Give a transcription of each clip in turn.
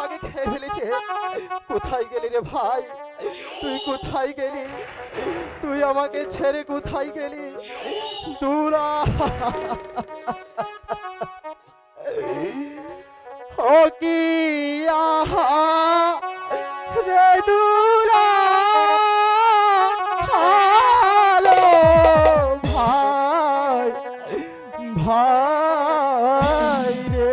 আগে খেয়ে ফেলেছে। কোথায় গেলি রে ভাই? তুই কোথায় গেলি? তুই আমাকে ছেড়ে কোথায় গেলি? দূরা ও কি আহা? রে দূরা ভাই ভাই রে।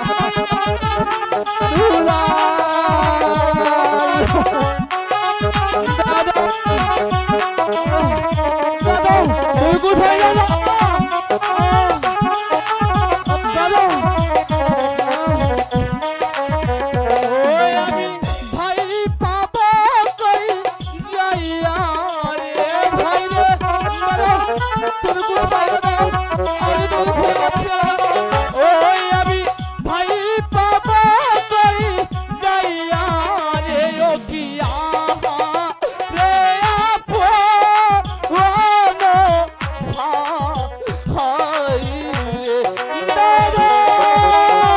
তুলা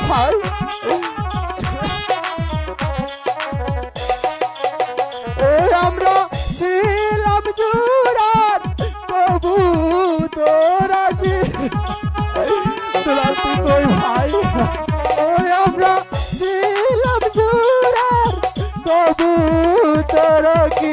ভাই আমরা ছিলাম জুড়ার তবু তোরা তোরা তুই ভাই। আমরা ছিলাম জুড়ার তবু তোরা কি